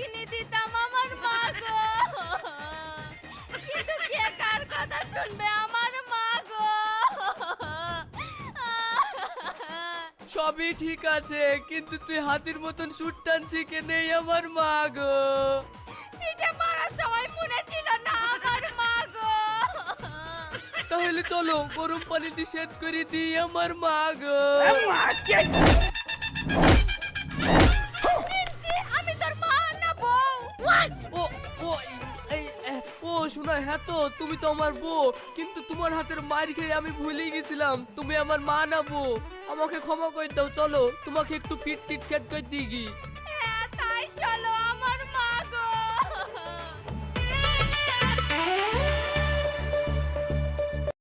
কিনে দিতাম আমার মা গো। কিন্তু কে কার কথা শুনবে আমার মা গো? সবই ঠিক আছে কিন্তু তুই হাতির মতন সুট টানছি কেনেই আমার মা গো? পিঠে মারার সময় মনে ছিল না আমার মা গো। তাহলে চলো গরম পানি দিয়ে সেদ্ধ করে দিই আমার মা গো। শোনা হ্যাঁ তো, তুমি তো আমার বউ, কিন্তু তোমার হাতের মার খেয়ে আমি ভুলে গেছিলাম। তুমি আমার মা না বউ। আমাকে ক্ষমা করে দাও, চলো, তোমাকে একটু পিট টিট সেট করে দিই।